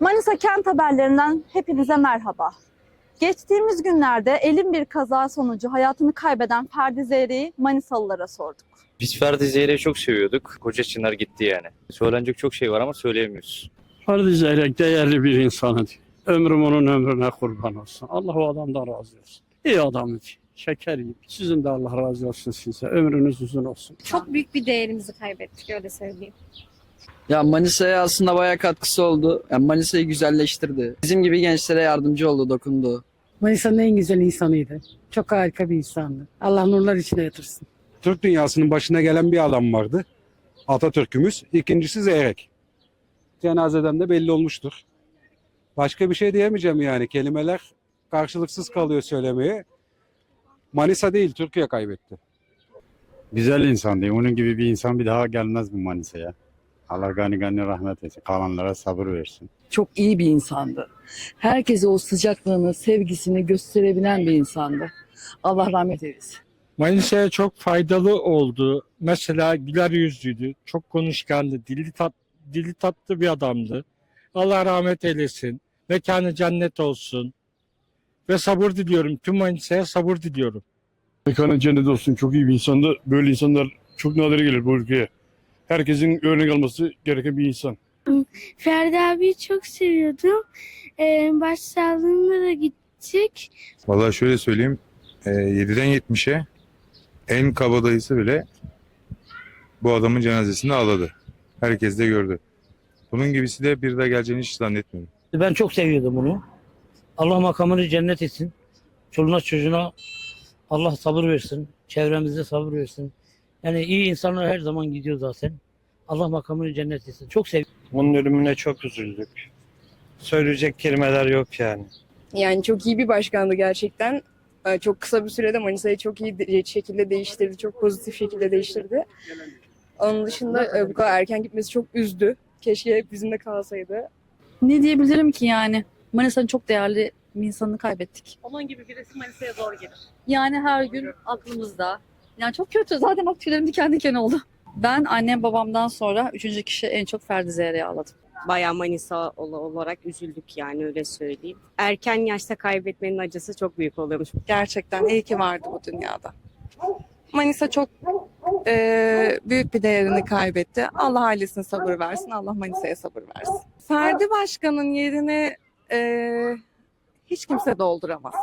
Manisa kent haberlerinden hepinize merhaba. Geçtiğimiz günlerde elin bir kaza sonucu hayatını kaybeden Ferdi Zeyre'yi Manisalılara sorduk. Biz Ferdi Zeyre'yi çok seviyorduk. Koca Çınar gitti yani. Söylenecek çok şey var ama söyleyemiyoruz. Ferdi Zeyrek değerli bir insanı. Ömrüm onun ömrüne kurban olsun. Allah o adamdan razı olsun. İyi adamı. Şeker gibi. Sizin de Allah razı olsun size. Ömrünüz uzun olsun. Çok büyük bir değerimizi kaybettik öyle söyleyeyim. Ya Manisa'ya aslında bayağı katkısı oldu. Yani Manisa'yı güzelleştirdi. Bizim gibi gençlere yardımcı oldu, dokundu. Manisa'nın en güzel insanıydı. Çok harika bir insandı. Allah nurlar içine yatırsın. Türk dünyasının başına gelen bir adam vardı. Atatürk'ümüz. İkincisi Zeyrek. Cenazeden de belli olmuştur. Başka bir şey diyemeyeceğim yani. Kelimeler karşılıksız kalıyor söylemeye. Manisa değil Türkiye kaybetti. Güzel insan değil. Onun gibi bir insan bir daha gelmez bu Manisa'ya. Allah gani gani rahmet etsin. Kalanlara sabır versin. çok iyi bir insandı. Herkese o sıcaklığını, sevgisini gösterebilen bir insandı. Allah rahmet eylesin. Manisa'ya çok faydalı oldu. Mesela güler yüzlüydü, çok konuşkandı, dili, tat, dili tatlı bir adamdı. Allah rahmet eylesin. Mekanı cennet olsun. Ve sabır diliyorum. Tüm Manisa'ya sabır diliyorum. Mekanı cennet olsun. Çok iyi bir insandı. Böyle insanlar çok nadir gelir bu ülkeye. Herkesin örnek alması gereken bir insan. Ferdi abiyi çok seviyordum. Ee, başsağlığında da gittik. Vallahi şöyle söyleyeyim. e, 7'den 70'e en kabadayısı bile bu adamın cenazesini ağladı. Herkes de gördü. Bunun gibisi de bir daha geleceğini hiç zannetmiyorum. Ben çok seviyordum onu. Allah makamını cennet etsin. Çoluğuna çocuğuna Allah sabır versin. Çevremizde sabır versin. Yani iyi insanlar her zaman gidiyor zaten. Allah makamını cennet etsin. Çok seviyorum. Onun ölümüne çok üzüldük. Söyleyecek kelimeler yok yani. Yani çok iyi bir başkandı gerçekten. Ee, Çok kısa bir sürede Manisa'yı çok iyi de- şekilde değiştirdi. Çok pozitif şekilde değiştirdi. Onun dışında e, bu kadar erken gitmesi çok üzdü. Keşke hep bizimle kalsaydı. Ne diyebilirim ki yani? Manisa'nın çok değerli bir insanını kaybettik. Onun gibi birisi Manisa'ya zor gelir. Yani her gün aklımızda. Yani çok kötü. Zaten bak tüylerim diken diken oldu. Ben annem babamdan sonra üçüncü kişi en çok Ferdi Zeyre'yi ağladım. Bayağı Manisa olarak üzüldük yani öyle söyleyeyim. Erken yaşta kaybetmenin acısı çok büyük oluyormuş. Gerçekten iyi ki vardı bu dünyada. Manisa çok eee, büyük bir değerini kaybetti. Allah ailesine sabır versin. Allah Manisa'ya sabır versin. Ferdi Başkan'ın yerini eee, hiç kimse dolduramaz.